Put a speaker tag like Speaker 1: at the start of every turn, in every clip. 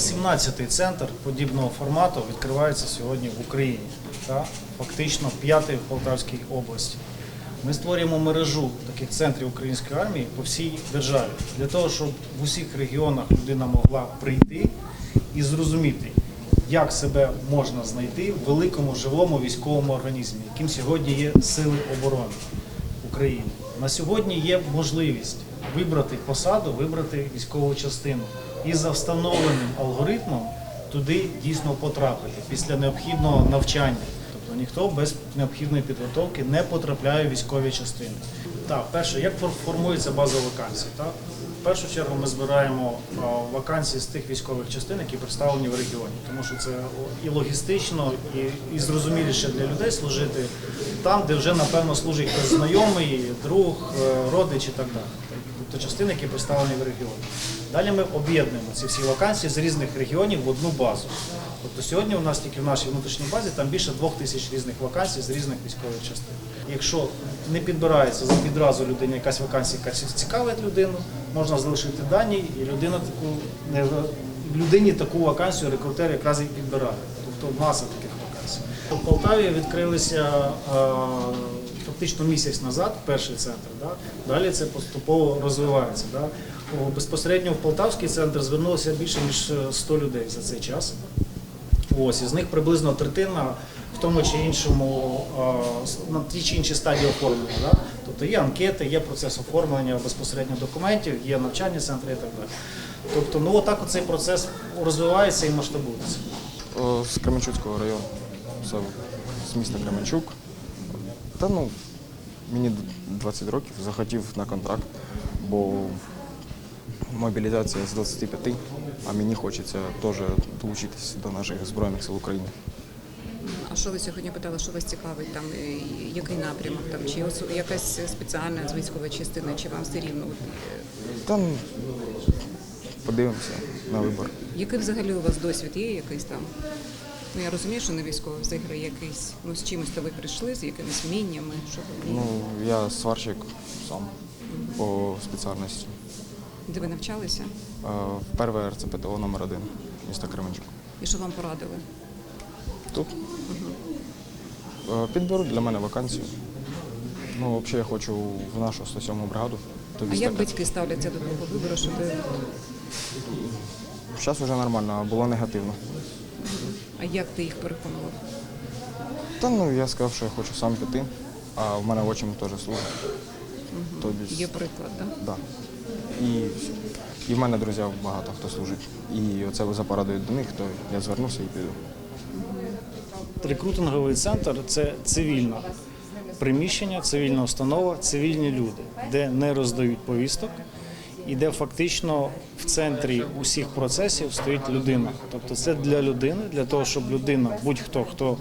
Speaker 1: 17-й центр подібного формату відкривається сьогодні в Україні. Та фактично п'ятий в Полтавській області. Ми створюємо мережу таких центрів української армії по всій державі для того, щоб в усіх регіонах людина могла прийти і зрозуміти, як себе можна знайти в великому живому військовому організмі, яким сьогодні є сили оборони України. На сьогодні є можливість вибрати посаду, вибрати військову частину і за встановленим алгоритмом туди дійсно потрапити після необхідного навчання. Тобто ніхто без необхідної підготовки не потрапляє в військові частини. Так, перше, як формується база вакансій? Так? В першу чергу ми збираємо вакансії з тих військових частин, які представлені в регіоні, тому що це і логістично, і, і зрозуміліше для людей служити там, де вже напевно служить знайомий, друг, е, родич і так далі. Тобто частини, які представлені в регіоні. Dалі ми об'єднуємо ці всі вакансії з різних регіонів в одну базу. Тобто сьогодні у нас тільки в нашій внутрішній базі там більше двох тисяч різних вакансій з різних військових частин. Якщо не підбирається відразу людині якась вакансія, яка цікавить людину, можна залишити дані, і людина таку людині таку вакансію рекрутер якраз і підбирає. Тобто маса таких вакансій. У Полтаві відкрилися е, фактично місяць назад, перший центр. Да? Далі це поступово розвивається. Да? Безпосередньо в Полтавський центр звернулося більше ніж е, 100 людей за цей час. Ось, із них приблизно третина в тому чи іншому, на тій чи іншій стадії оформлення. Да? Тобто є анкети, є процес оформлення безпосередньо документів, є навчальні центри і так далі. Тобто, ну отак цей процес розвивається і масштабується.
Speaker 2: З Кременчуцького району. Це з міста Кременчук. Та ну, мені 20 років захотів на контракт, бо мобілізація з 25, а мені хочеться теж долучитися до наших Збройних сил України.
Speaker 3: А що ви сьогодні питали, що вас цікавить там, який напрямок там, чи якась спеціальна з військової частини, чи вам все рівно?
Speaker 2: Там подивимося на вибор.
Speaker 3: Який взагалі у вас досвід є якийсь там? Ну я розумію, що не військовий взагалі якийсь, ну з чимось то ви прийшли, з якимись вміннями, що ви
Speaker 2: Ну, я сварщик сам по спеціальності.
Speaker 3: Де ви навчалися?
Speaker 2: Е, В перше РЦПТО номер 1 міста Кременчук.
Speaker 3: І що вам порадили?
Speaker 2: Тут Е, підберуть для мене вакансію. Ну, взагалі я хочу в нашу 107 бригаду.
Speaker 3: А як батьки ставляться до того вибору, що ви
Speaker 2: Зараз вже нормально, а було негативно.
Speaker 3: А як ти їх переконував?
Speaker 2: Та ну я сказав, що я хочу сам піти, а в мене отчим теж служить. Тобі,
Speaker 3: Є приклад, так?
Speaker 2: да. І, і в мене друзів багато хто служить. І оце за порадою до них, то я звернувся і піду.
Speaker 1: Рекрутинговий центр це цивільне приміщення, цивільна установа, цивільні люди, де не роздають повісток і де фактично в центрі усіх процесів стоїть людина. Тобто це для людини, для того, щоб людина, будь-хто хто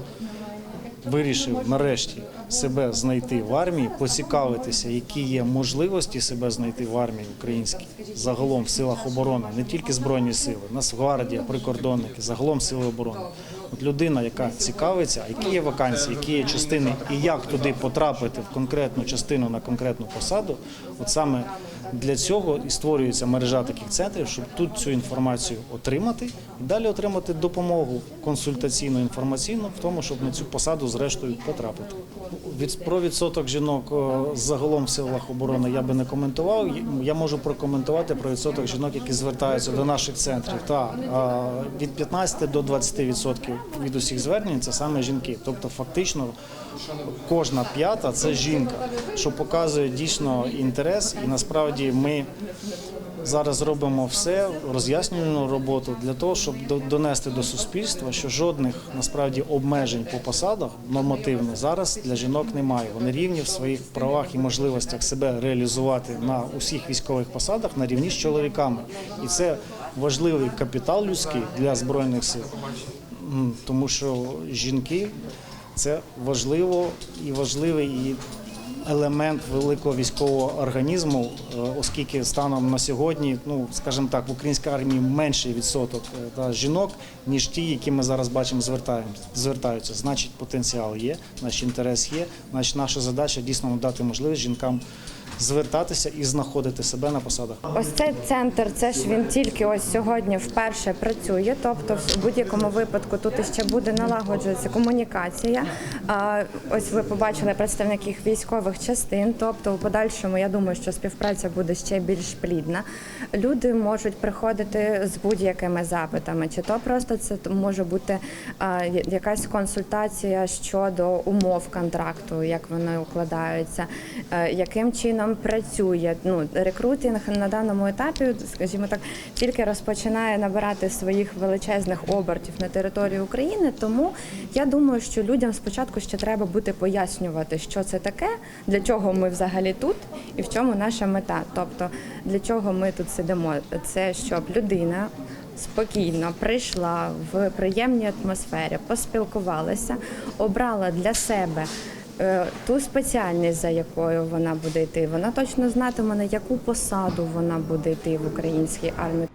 Speaker 1: вирішив нарешті себе знайти в армії, поцікавитися, які є можливості себе знайти в армії українській, загалом в силах оборони, не тільки збройні сили, Нацгвардія, прикордонники, загалом сили оборони. От людина, яка цікавиться, які є вакансії, які є частини, і як туди потрапити в конкретну частину на конкретну посаду, от саме для цього і створюється мережа таких центрів, щоб тут цю інформацію отримати і далі отримати допомогу консультаційну інформаційну в тому, щоб на цю посаду зрештою потрапити. Від про відсоток жінок загалом в силах оборони я би не коментував. Я можу прокоментувати про відсоток жінок, які звертаються до наших центрів. Та від 15 до 20 відсотків від усіх звернень це саме жінки. Тобто, фактично, кожна п'ята це жінка, що показує дійсно інтерес, і насправді ми. Зараз робимо все роз'яснювальну роботу для того, щоб до- донести до суспільства, що жодних насправді обмежень по посадах нормативно зараз для жінок немає. Вони рівні в своїх правах і можливостях себе реалізувати на усіх військових посадах на рівні з чоловіками, і це важливий капітал людський для збройних сил, тому що жінки це важливо і важливий і елемент великого військового організму, е, оскільки станом на сьогодні, ну скажімо так, в українській армії менший відсоток е, та, жінок, ніж ті, які ми зараз бачимо, звертаємо, звертаються. Значить, потенціал є, значить інтерес є. Значить, наша задача дійсно надати можливість жінкам звертатися і знаходити себе на посадах.
Speaker 4: Ось цей центр, це ж він тільки ось сьогодні вперше працює. Тобто, в будь-якому випадку тут ще буде налагоджуватися комунікація. Ось ви побачили представників військових частин. Тобто, у подальшому я думаю, що співпраця буде ще більш плідна. Люди можуть приходити з будь-якими запитами, чи то просто це може бути якась консультація щодо умов контракту, як вони укладаються, е, яким чином працює. Ну, рекрутинг на даному етапі, скажімо так, тільки розпочинає набирати своїх величезних обертів на території України. Тому я думаю, що людям спочатку ще треба буде пояснювати, що це таке, для чого ми взагалі тут і в чому наша мета. Тобто для чого ми тут сидимо. Це щоб людина спокійно прийшла в приємній атмосфері, поспілкувалася, обрала для себе. Е, Ту спеціальність, за якою вона буде йти, вона точно знатиме, на яку посаду вона буде йти в українській армії.